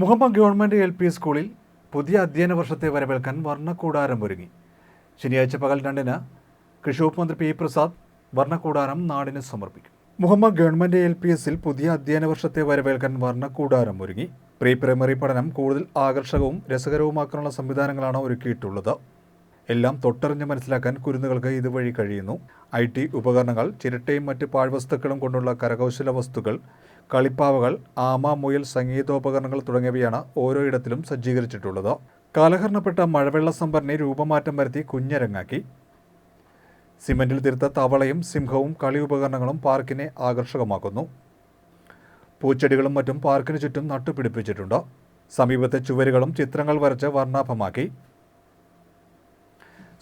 Muhammad government L P സ്കൂളിൽ പുതിയ അധ്യയന വർഷത്തെ വരവേൽക്കാൻ വർണക്കൂടാരം ഒരുങ്ങി. ശനിയാഴ്ച പകൽ രണ്ടിന് കൃഷി വകുപ്പ് മന്ത്രി പി പ്രസാദ് വർണക്കൂടാരം നാടിന് സമർപ്പിക്കും. മുഹമ്മദ് ഗവൺമെന്റ് എൽ പി എസിൽ പുതിയ അധ്യയന വർഷത്തെ വരവേൽക്കാൻ വർണക്കൂടാരം ഒരുങ്ങി. പ്രീ പ്രൈമറി പഠനം കൂടുതൽ ആകർഷകവും രസകരവുമാക്കാനുള്ള സംവിധാനങ്ങളാണ് ഒരുക്കിയിട്ടുള്ളത്. എല്ലാം തൊട്ടറിഞ്ഞ് മനസ്സിലാക്കാൻ കുരുന്നുകൾക്ക് ഇതുവഴി കഴിയുന്നു. ഐ ടി ഉപകരണങ്ങൾ ചിരട്ടയും മറ്റ് പാഴ്വസ്തുക്കളും കൊണ്ടുള്ള കരകൗശല വസ്തുക്കൾ കളിപ്പാവകൾ ആമ മുയൽ സംഗീതോപകരണങ്ങൾ തുടങ്ങിയവയാണ് ഓരോ ഇടത്തിലും സജ്ജീകരിച്ചിട്ടുള്ളത്. കാലഹരണപ്പെട്ട മഴവെള്ള സംഭരണി രൂപമാറ്റം വരുത്തി കുഞ്ഞരങ്ങാക്കി. സിമന്റിൽ തീർത്ത തവളയും സിംഹവും കളി ഉപകരണങ്ങളും പാർക്കിനെ ആകർഷകമാക്കുന്നു. പൂച്ചെടികളും മറ്റും പാർക്കിന് ചുറ്റും നട്ടുപിടിപ്പിച്ചിട്ടുണ്ട്. സമീപത്തെ ചുവരുകളും ചിത്രങ്ങൾ വരച്ച് വർണാഭമാക്കി.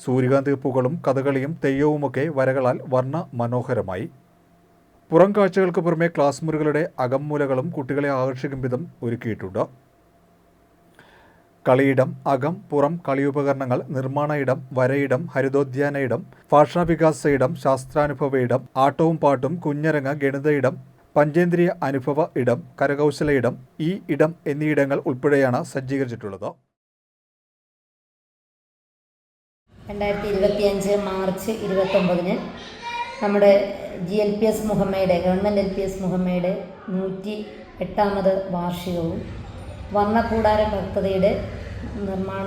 സൂര്യകാന്തി പൂക്കളും കഥകളിയും തെയ്യവുമൊക്കെ വരകളാൽ വർണ മനോഹരമായി. പുറം കാഴ്ചകൾക്ക് പുറമെ ക്ലാസ് മുറികളുടെ അകംമൂലകളും കുട്ടികളെ ആകർഷിക്കും വിധം ഒരുക്കിയിട്ടുണ്ട്. കളിയിടം അകം പുറം കളിയുപകരണങ്ങൾ നിർമ്മാണ ഇടം വരയിടം ഹരിതോദ്യാന ഇടം ഭാഷാവികാസ ഇടം ശാസ്ത്രാനുഭവ ഇടം ആട്ടവും പാട്ടും കുഞ്ഞരങ്ങ ഗണിത ഇടം പഞ്ചേന്ദ്രിയ അനുഭവ ഇടം കരകൗശല ഇടം ഈ ഇടം എന്നീ ഇടങ്ങൾ ഉൾപ്പെടെയാണ് സജ്ജീകരിച്ചിട്ടുള്ളത്. രണ്ടായിരത്തി ഇരുപത്തിയഞ്ച് മാർച്ച് ഇരുപത്തൊമ്പതിന് നമ്മുടെ ജി എൽ പി എസ് മുഹമ്മയുടെ ഗവൺമെന്റ് എൽ പി എസ് മുഹമ്മയുടെ നൂറ്റി എട്ടാമത് വാർഷികവും വർണക്കൂടാര പദ്ധതിയുടെ നിർമ്മാണ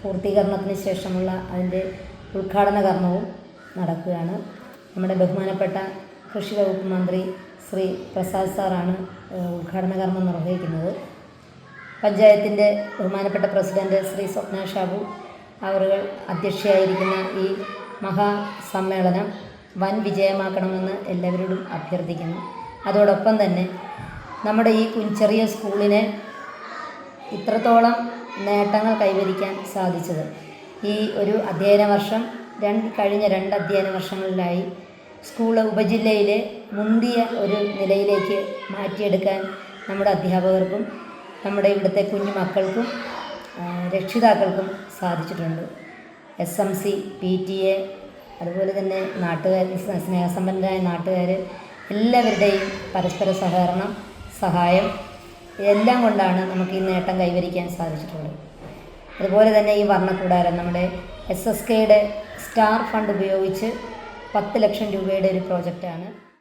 പൂർത്തീകരണത്തിന് ശേഷമുള്ള അതിന്റെ ഉദ്ഘാടന കർമ്മവും നടക്കുകയാണ്. നമ്മുടെ ബഹുമാനപ്പെട്ട കൃഷി വകുപ്പ് മന്ത്രി ശ്രീ പ്രസാദ് സാറാണ് ഉദ്ഘാടന കർമ്മം നിർവഹിക്കുന്നത്. പഞ്ചായത്തിന്റെ ബഹുമാനപ്പെട്ട പ്രസിഡന്റ് ശ്രീ സ്വപ്ന ഷാബു അവർ അധ്യക്ഷയായിരിക്കുന്ന ഈ മഹാസമ്മേളനം വൻ വിജയമാക്കണമെന്ന് എല്ലാവരോടും അഭ്യർത്ഥിക്കുന്നു. അതോടൊപ്പം തന്നെ നമ്മുടെ ഈ ചെറിയ സ്കൂളിനെ ഇത്രത്തോളം നേട്ടങ്ങൾ കൈവരിക്കാൻ സാധിച്ചത്. ഈ ഒരു അധ്യയന വർഷം രണ്ട് കഴിഞ്ഞ രണ്ട് അധ്യയന വർഷങ്ങളിലായി സ്കൂൾ ഉപജില്ലയിലെ മുന്തിയ ഒരു നിലയിലേക്ക് മാറ്റിയെടുക്കാൻ നമ്മുടെ അധ്യാപകർക്കും നമ്മുടെ ഇവിടുത്തെ കുഞ്ഞു മക്കൾക്കും രക്ഷിതാക്കൾക്കും സാധിച്ചിട്ടുണ്ട്. S M C P T A അതുപോലെ തന്നെ നാട്ടുകാർ സ്നേ- സ്നേഹസമ്പന്നരായ നാട്ടുകാർ എല്ലാവരുടെയും പരസ്പര സഹകരണം സഹായം എല്ലാം കൊണ്ടാണ് നമുക്ക് ഈ നേട്ടം കൈവരിക്കാൻ സാധിച്ചിട്ടുള്ളത്. അതുപോലെ തന്നെ ഈ വർണക്കൂടാരം നമ്മുടെ എസ് എസ് കെയുടെ സ്റ്റാർ ഫണ്ട് ഉപയോഗിച്ച് പത്ത് ലക്ഷം രൂപയുടെ ഒരു പ്രോജക്റ്റാണ്.